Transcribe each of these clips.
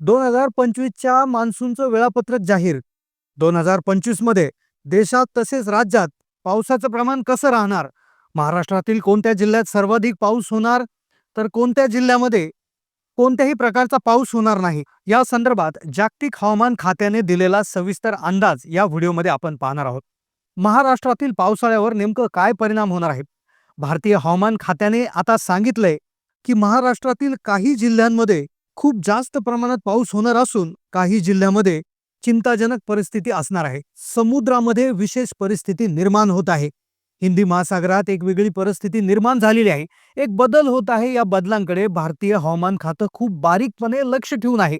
दोन हजार पंचवीसच्या मान्सूनचं वेळापत्रक जाहीर. दोन हजार पंचवीसमध्ये देशात तसेच राज्यात पावसाचं प्रमाण कसं राहणार? महाराष्ट्रातील कोणत्या जिल्ह्यात सर्वाधिक पाऊस होणार? तर कोणत्या जिल्ह्यामध्ये कोणत्याही प्रकारचा पाऊस होणार नाही? या संदर्भात जागतिक हवामान खात्याने दिलेला सविस्तर अंदाज या व्हिडिओमध्ये आपण पाहणार आहोत. महाराष्ट्रातील पावसाळ्यावर नेमकं काय परिणाम होणार आहे? भारतीय हवामान खात्याने आता सांगितलंय की महाराष्ट्रातील काही जिल्ह्यांमध्ये खूप जास्त प्रमाणात पाऊस होणार असून काही जिल्ह्यामध्ये चिंताजनक परिस्थिती असणार आहे. समुद्रामध्ये विशेष परिस्थिती निर्माण होत आहे. हिंदी महासागरात एक वेगळी परिस्थिती निर्माण झालेली आहे. एक बदल होत आहे या बदलांकडे भारतीय हवामान खातं खूप बारीकपणे लक्ष ठेवून आहे.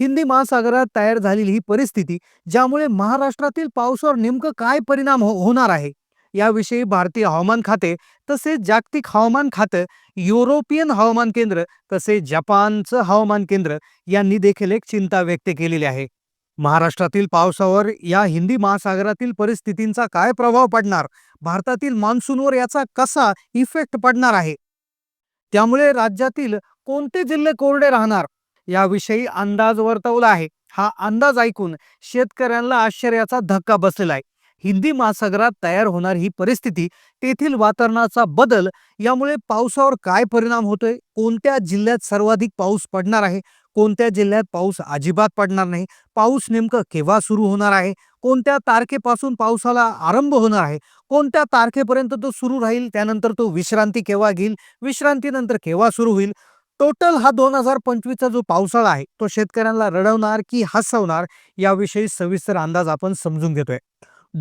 हिंदी महासागरात तयार झालेली ही परिस्थिती ज्यामुळे महाराष्ट्रातील पावसावर नेमकं काय परिणाम हो- होणार आहे? याविषयी भारतीय हवामान खाते तसेच जागतिक हवामान खातं युरोपियन हवामान केंद्र तसेच जपानचं हवामान केंद्र यांनी देखील एक चिंता व्यक्त केलेली आहे. महाराष्ट्रातील पावसावर या हिंदी महासागरातील परिस्थितींचा काय प्रभाव पडणार? भारतातील मान्सूनवर याचा कसा इफेक्ट पडणार आहे? त्यामुळे राज्यातील कोणते जिल्हे कोरडे राहणार? याविषयी अंदाज वर्तवला आहे. हा अंदाज ऐकून शेतकऱ्यांना आश्चर्याचा धक्का बसलेला आहे. हिंदी महासागरात तयार होणारी ही परिस्थिती तेथील वातावरणाचा बदल यामुळे पावसावर काय परिणाम होतोय? कोणत्या जिल्ह्यात सर्वाधिक पाऊस पडणार आहे? कोणत्या जिल्ह्यात पाऊस अजिबात पडणार नाही? पाऊस नेमकं केव्हा सुरू होणार आहे? कोणत्या तारखेपासून पावसाला आरंभ होणार आहे? कोणत्या तारखेपर्यंत तो सुरू राहील? त्यानंतर तो विश्रांती केव्हा घेईल? विश्रांतीनंतर केव्हा सुरू होईल? टोटल हा दोन हजार पंचवीसचा जो पावसाळा आहे तो शेतकऱ्यांना रडवणार की हसवणार याविषयी सविस्तर अंदाज आपण समजून घेतोय.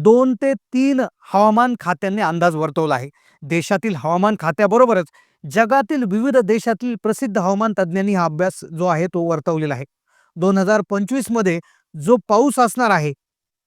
दोन ते तीन हवामान खात्यांनी अंदाज वर्तवला आहे. देशातील हवामान खात्याबरोबरच जगातील विविध देशातील प्रसिद्ध हवामान तज्ज्ञांनी हा अभ्यास जो आहे तो वर्तवलेला आहे. दोन हजार पंचवीसमध्ये जो पाऊस असणार आहे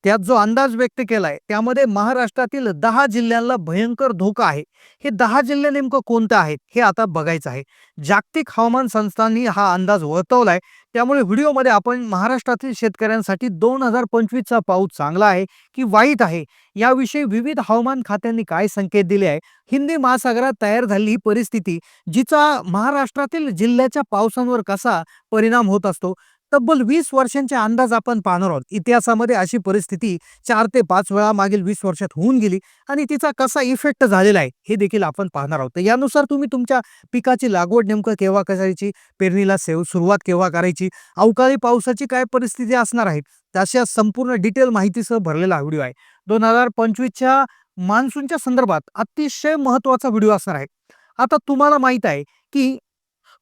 त्यात जो अंदाज व्यक्त केलाय त्यामध्ये महाराष्ट्रातील दहा जिल्ह्यांना भयंकर धोका आहे. हे दहा जिल्हे नेमकं कोणतं आहेत हे आता बघायचं आहे. जागतिक हवामान संस्थांनी हा अंदाज वर्तवलाय. त्यामुळे व्हिडिओमध्ये आपण महाराष्ट्रातील शेतकऱ्यांसाठी दोन हजार पंचवीसचा पाऊस चांगला आहे की वाईट आहे? याविषयी विविध हवामान खात्यांनी काय संकेत दिले आहे हिंदी महासागरात तयार झालेली ही परिस्थिती जिचा महाराष्ट्रातील जिल्ह्याच्या पावसांवर कसा परिणाम होत असतो? तब्बल वीस वर्षांचे अंदाज आपण पाहणार आहोत. इतिहासामध्ये अशी परिस्थिती चार ते पाच वेळा मागील वीस वर्षात होऊन गेली आणि तिचा कसा इफेक्ट झालेला आहे हे देखील आपण पाहणार आहोत. तर यानुसार तुम्ही तुमच्या पिकाची लागवड नेमकं केव्हा करायची पेरणीला सेव सुरुवात केव्हा करायची अवकाळी पावसाची काय परिस्थिती असणार आहे तशा संपूर्ण डिटेल माहितीसह भरलेला व्हिडिओ आहे. दोन हजार पंचवीसच्या मान्सूनच्या संदर्भात अतिशय महत्त्वाचा व्हिडिओ असणार आहे. आता तुम्हाला माहीत आहे की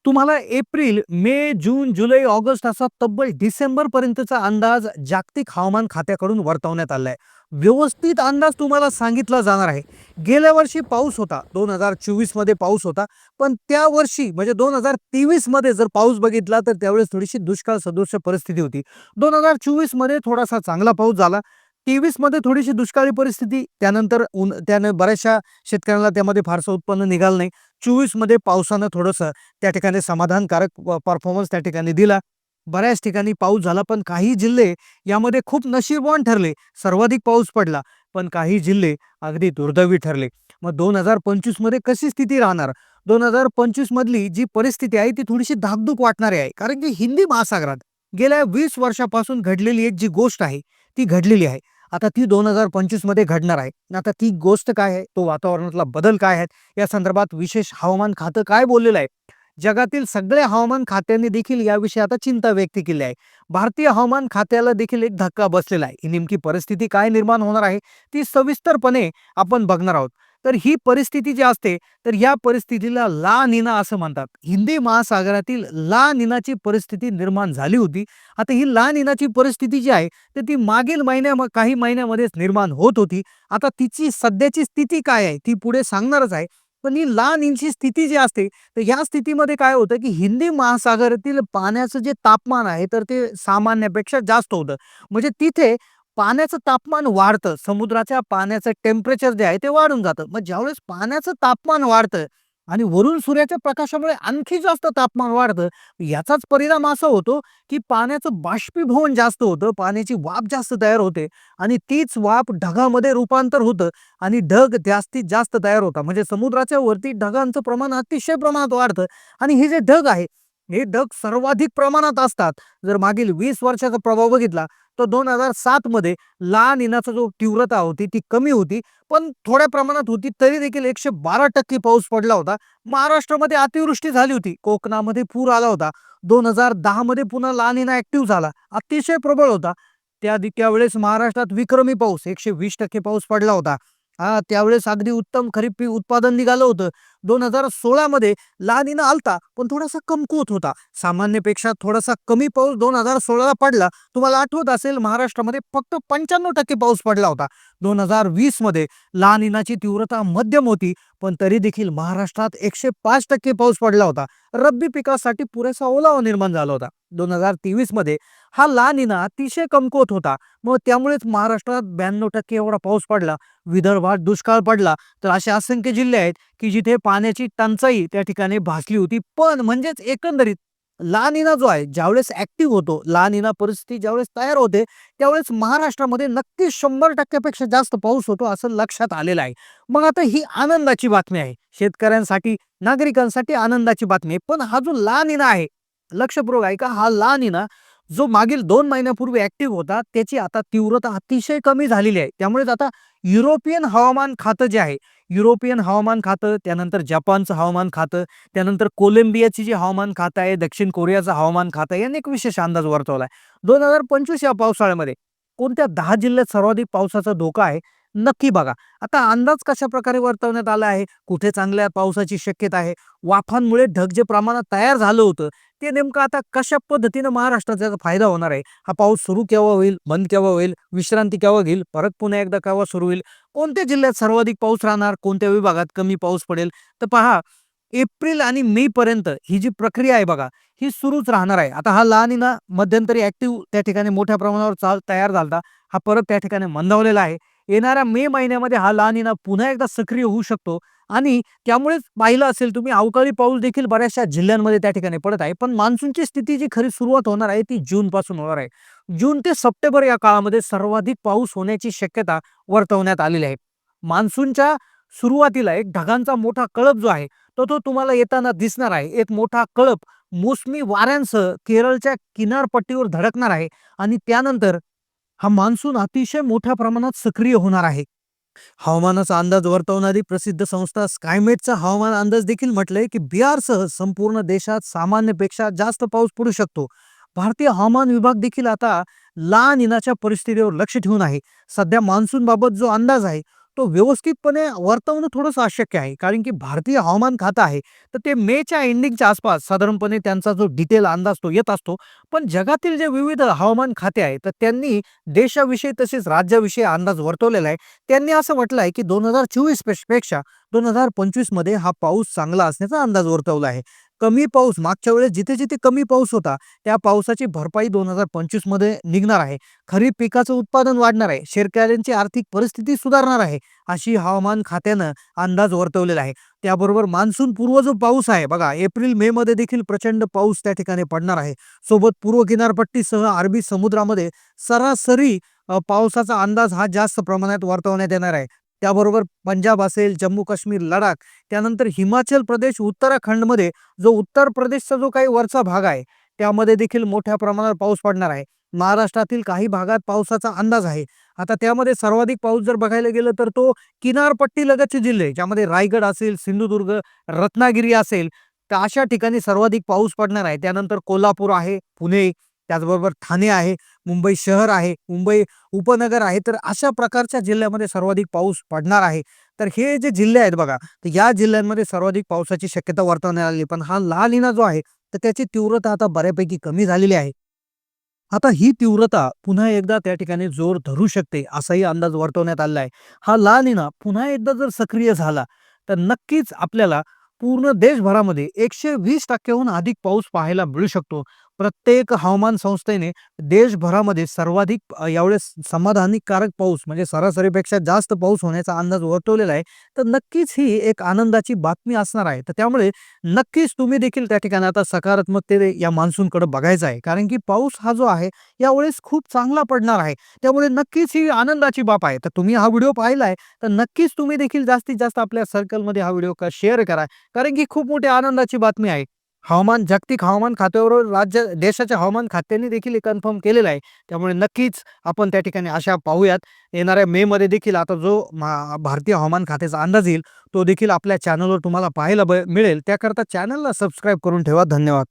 तुम्हाला एप्रिल मे जून जुलै ऑगस्ट असा तब्बल डिसेंबर पर्यंतचा अंदाज जागतिक हवामान खात्याकडून वर्तवण्यात आलाय. व्यवस्थित अंदाज तुम्हाला सांगितला जाणार आहे. गेल्या वर्षी पाऊस होता. दोन हजार चोवीसमध्ये पाऊस होता. पण त्या वर्षी म्हणजे दोन हजार तेवीसमध्ये जर पाऊस बघितला तर त्यावेळेस थोडीशी दुष्काळ सदृश परिस्थिती होती. दोन हजार चोवीसमध्ये थोडासा चांगला पाऊस झाला. तेवीसमध्ये थोडीशी दुष्काळी परिस्थिती त्यानंतर ऊन त्यानं बऱ्याचशा शेतकऱ्यांना त्यामध्ये फारसं उत्पन्न निघालं नाही. चोवीसमध्ये पावसानं थोडंसं त्या ठिकाणी समाधानकारक परफॉर्मन्स त्या ठिकाणी दिला. बऱ्याच ठिकाणी पाऊस झाला पण काही जिल्हे यामध्ये खूप नशीबवान ठरले. सर्वाधिक पाऊस पडला पण काही जिल्हे अगदी दुर्दैवी ठरले. मग दोन हजार पंचवीसमध्ये कशी स्थिती राहणार? दोन हजार पंचवीस मधली जी परिस्थिती आहे ती थोडीशी धाकधूक वाटणारी आहे. कारण की हिंदी महासागरात गेल्या वीस वर्षापासून घडलेली एक जी गोष्ट आहे ती घडलेली आहे. आता ती दोन हजार पंचवीसमध्ये घडणार आहे. आता ती गोष्ट काय आहे? तो वातावरणातला बदल काय आहेत? या संदर्भात विशेष हवामान खातं काय बोललेलं आहे? जगातील सगळ्या हवामान खात्यांनी देखील याविषयी आता चिंता व्यक्त केली आहे. भारतीय हवामान खात्याला देखील एक धक्का बसलेला आहे. ही नेमकी परिस्थिती काय निर्माण होणार आहे? ती सविस्तरपणे आपण बघणार आहोत. तर ही परिस्थिती जी असते तर या परिस्थितीला ला निना असं म्हणतात. हिंदी महासागरातील ला निनाची परिस्थिती निर्माण झाली होती. आता ही ला निनाची परिस्थिती जी आहे तर ती मागील महिन्या काही महिन्यामध्येच निर्माण होत होती. आता तिची सध्याची स्थिती काय आहे ती पुढे सांगणारच आहे. पण ही ला निनची स्थिती जी असते तर ह्या स्थितीमध्ये काय होतं की हिंदी महासागरातील पाण्याचं जे तापमान आहे तर ते सामान्यापेक्षा जास्त होतं. म्हणजे तिथे पाण्याचं तापमान वाढतं. समुद्राच्या पाण्याचं टेम्परेचर जे आहे ते वाढून जातं. मग ज्यावेळेस पाण्याचं तापमान वाढतं आणि वरून सूर्याच्या प्रकाशामुळे आणखी जास्त तापमान वाढतं याचाच परिणाम असा होतो की पाण्याचं बाष्पीभवन जास्त होतं पाण्याची वाफ जास्त तयार होते आणि तीच वाफ ढगामध्ये रूपांतर होतं आणि ढग जास्तीत जास्त तयार होता म्हणजे समुद्राच्या वरती ढगांचं प्रमाण अतिशय प्रमाणात वाढतं आणि हे जे ढग आहे हे ढग सर्वाधिक प्रमाणात असतात. जर मागील वीस वर्षाचा प्रभाव बघितला तर दोन हजार सात मध्ये लहान इनाचा जो तीव्रता होती ती कमी होती पण थोड्या प्रमाणात होती तरी देखील एकशे बारा टक्के पाऊस पडला होता. महाराष्ट्रामध्ये अतिवृष्टी झाली होती. कोकणामध्ये पूर आला होता. दोन हजार दहा मध्ये पुन्हा लहान इना ऍक्टिव्ह झाला. अतिशय प्रबळ होता. त्या त्यावेळेस महाराष्ट्रात विक्रमी पाऊस एकशे वीस टक्के पाऊस पडला होता. हा त्यावेळेस अगदी उत्तम खरीप पीक उत्पादन निघालं होतं. दोन हजार सोळामध्ये लानीनं आलता पण थोडासा कमकुवत होता. सामान्यपेक्षा थोडासा कमी पाऊस दोन हजार सोळाला पडला. तुम्हाला आठवत असेल महाराष्ट्रामध्ये फक्त पंच्याण्णव टक्के पाऊस पडला होता. दोन हजार वीसमध्ये लानिनाची तीव्रता मध्यम होती पण तरी देखील महाराष्ट्रात एकशे पाच टक्के पाऊस पडला होता. रब्बी पिकासाठी पुरेसा ओलावा निर्माण झाला होता. दोन हजार तेवीसमध्ये हा लानिना अतिशय कमकुवत होता. मग त्यामुळेच महाराष्ट्रात ब्याण्णव टक्के एवढा पाऊस पडला. विदर्भात दुष्काळ पडला. तर असे असंख्य जिल्हे आहेत की जिथे पाण्याची टंचाई त्या ठिकाणी भासली होती. पण म्हणजेच एकंदरीत लानिना जो आहे ज्यावेळेस ऍक्टिव्ह होतो लानिना परिस्थिती ज्यावेळेस तयार होते त्यावेळेस महाराष्ट्रामध्ये नक्कीच शंभर टक्क्यापेक्षा जास्त पाऊस होतो असं लक्षात आलेलं आहे. मग आता ही आनंदाची बातमी आहे. शेतकऱ्यांसाठी नागरिकांसाठी आनंदाची बातमी आहे. पण हा जो लानिना आहे लक्षपूर्वक आहे का हा लानिना जो मागील दोन महिन्यापूर्वी ऍक्टिव्ह होता त्याची आता तीव्रता अतिशय कमी झालेली आहे. त्यामुळेच आता युरोपियन हवामान खातं जे आहे युरोपियन हवामान खातं त्यानंतर जपानचं हवामान खातं त्यानंतर कोलंबियाची जी हवामान खातं आहे दक्षिण कोरियाचं हवामान खातं आहे यांनी एक विशेष अंदाज वर्तवला आहे. दोन हजार पंचवीस या पावसाळ्यामध्ये कोणत्या दहा जिल्ह्यात सर्वाधिक पावसाचा धोका आहे? नक्की बघा. आता अंदाज कशा प्रकारे वर्तवण्यात आला आहे? कुठे चांगल्या पावसाची शक्यता आहे? वाफांमुळे ढग जे प्रमाणात तयार झालं होतं ते नेमकं आता कशा पद्धतीनं महाराष्ट्रात त्याचा फायदा होणार आहे? हा पाऊस सुरू केव्हा होईल? बंद केव्हा होईल? विश्रांती केव्हा घेईल? परत पुन्हा एकदा केव्हा सुरू होईल? कोणत्या जिल्ह्यात सर्वाधिक पाऊस राहणार? कोणत्या विभागात कमी पाऊस पडेल? तर पहा एप्रिल आणि मे पर्यंत ही जी प्रक्रिया आहे बघा ही सुरूच राहणार आहे. आता हा लहानिना मध्यंतरी ऍक्टिव्ह त्या ठिकाणी मोठ्या प्रमाणावर चाल तयार झाला हा परत त्या ठिकाणी मंदावलेला आहे. येणाऱ्या मे महिन्यामध्ये हा लानिना पुन्हा एकदा सक्रिय होऊ शकतो. आणि त्यामुळेच पाहिलं असेल तुम्ही अवकाळी पाऊस देखील बऱ्याचशा जिल्ह्यांमध्ये त्या ठिकाणी पडत आहे. पण मान्सूनची स्थिती जी खरी सुरुवात होणार आहे ती जूनपासून होणार आहे. जून ते सप्टेंबर या काळामध्ये सर्वाधिक पाऊस होण्याची शक्यता वर्तवण्यात आलेली आहे. मान्सूनच्या सुरुवातीला एक ढगांचा मोठा कळप जो आहे तो तो तुम्हाला येताना दिसणार आहे. एक मोठा कळप मोसमी वाऱ्यांसह केरळच्या किनारपट्टीवर धडकणार आहे. आणि त्यानंतर हा मान्सून अतिशय मोठ्या प्रमाणात सक्रिय होणार आहे. हवामानाचा अंदाज वर्तवणारी प्रसिद्ध संस्था स्कायमेटचा हवामान अंदाज देखील म्हटलंय की बिहारसह संपूर्ण देशात सामान्यपेक्षा जास्त पाऊस पडू शकतो. भारतीय हवामान विभाग देखील आता लहान इनाच्या परिस्थितीवर लक्ष ठेवून आहे. सध्या मान्सून बाबत जो अंदाज आहे तो व्यवस्थितपणे वर्तवणं थोडंसं अशक्य आहे. कारण की भारतीय हवामान खातं आहे. तर ते मेच्या एंडिंगच्या आसपास साधारणपणे त्यांचा जो डिटेल अंदाज तो येत असतो. पण जगातील जे विविध हवामान खाते आहे तर त्यांनी देशाविषयी तसेच राज्याविषयी अंदाज वर्तवलेला आहे. त्यांनी असं म्हटलं आहे की दोन हजार चोवीसपेक्षा दोन हजार पंचवीसमध्ये हा पाऊस चांगला असण्याचा अंदाज वर्तवला आहे. कमी पाऊस मागच्या वेळेस जिथे जिथे कमी पाऊस होता त्या पावसाची भरपाई दोन हजार पंचवीसमध्ये निघणार आहे. खरीप पिकाचं उत्पादन वाढणार आहे. शेतकऱ्यांची आर्थिक परिस्थिती सुधारणार आहे अशी हवामान खात्यानं अंदाज वर्तवलेला आहे. त्याबरोबर मान्सून पूर्व जो पाऊस आहे बघा एप्रिल मे मध्ये देखील प्रचंड पाऊस त्या ठिकाणी पडणार आहे. सोबत पूर्व किनारपट्टीसह अरबी समुद्रामध्ये सरासरी पावसाचा अंदाज हा जास्त प्रमाणात वर्तवण्यात येणार आहे. त्याबरोबर पंजाब असेल जम्मू काश्मीर लडाख त्यानंतर हिमाचल प्रदेश उत्तराखंडमध्ये जो उत्तर प्रदेशचा जो काही वरचा भाग आहे त्यामध्ये देखील मोठ्या प्रमाणावर पाऊस पडणार आहे. महाराष्ट्रातील काही भागात पावसाचा अंदाज आहे. आता त्यामध्ये सर्वाधिक पाऊस जर बघायला गेलं तर तो किनारपट्टी लगतचे जिल्हे ज्यामध्ये रायगड असेल सिंधुदुर्ग रत्नागिरी असेल तर अशा ठिकाणी सर्वाधिक पाऊस पडणार आहे. त्यानंतर कोल्हापूर आहे पुणे त्याचबरोबर ठाणे आहे मुंबई शहर आहे मुंबई उपनगर आहे तर अशा प्रकारच्या जिल्ह्यामध्ये सर्वाधिक पाऊस पडणार आहे. तर हे जे जिल्हे आहेत बघा तर या जिल्ह्यांमध्ये सर्वाधिक पावसाची शक्यता वर्तवण्यात आली पण हा लाल इना जो आहे तर त्याची तीव्रता आता बऱ्यापैकी कमी झालेली आहे. आता ही तीव्रता पुन्हा एकदा त्या ठिकाणी जोर धरू शकते असाही अंदाज वर्तवण्यात आलेला आहे. हा लाल इना पुन्हा एकदा जर सक्रिय झाला तर नक्कीच आपल्याला पूर्ण देशभरामध्ये एकशे वीस टक्क्याहून अधिक पाऊस पाहायला मिळू शकतो. प्रत्येक हवामान संस्थेने देशभरामध्ये सर्वाधिक यावेळेस समाधानीकारक पाऊस म्हणजे सरासरीपेक्षा जास्त पाऊस होण्याचा अंदाज वर्तवलेला आहे. तर नक्कीच ही एक आनंदाची बातमी असणार आहे. तर त्यामुळे नक्कीच तुम्ही देखील त्या ठिकाणी आता सकारात्मकतेने या मान्सूनकडे बघायचं आहे. कारण की पाऊस हा जो आहे यावेळेस खूप चांगला पडणार आहे. त्यामुळे नक्कीच ही आनंदाची बाब आहे. तर तुम्ही हा व्हिडिओ पाहिला आहे तर नक्कीच तुम्ही देखील जास्तीत जास्त आपल्या सर्कलमध्ये हा व्हिडिओ शेअर करा. कारण की खूप मोठी आनंदाची बातमी आहे. हवामान जागतिक हवामान खात्याबरोबर राज्य देशाच्या हवामान खात्याने देखील कन्फर्म केलेलं आहे. त्यामुळे नक्कीच आपण त्या ठिकाणी अशा पाहूयात. येणाऱ्या मेमध्ये देखील आता जो मा- भारतीय हवामान खात्याचा अंदाज येईल तो देखील आपल्या चॅनलवर तुम्हाला पाहायला ब- मिळेल. त्याकरता चॅनलला सबस्क्राईब करून ठेवा. धन्यवाद.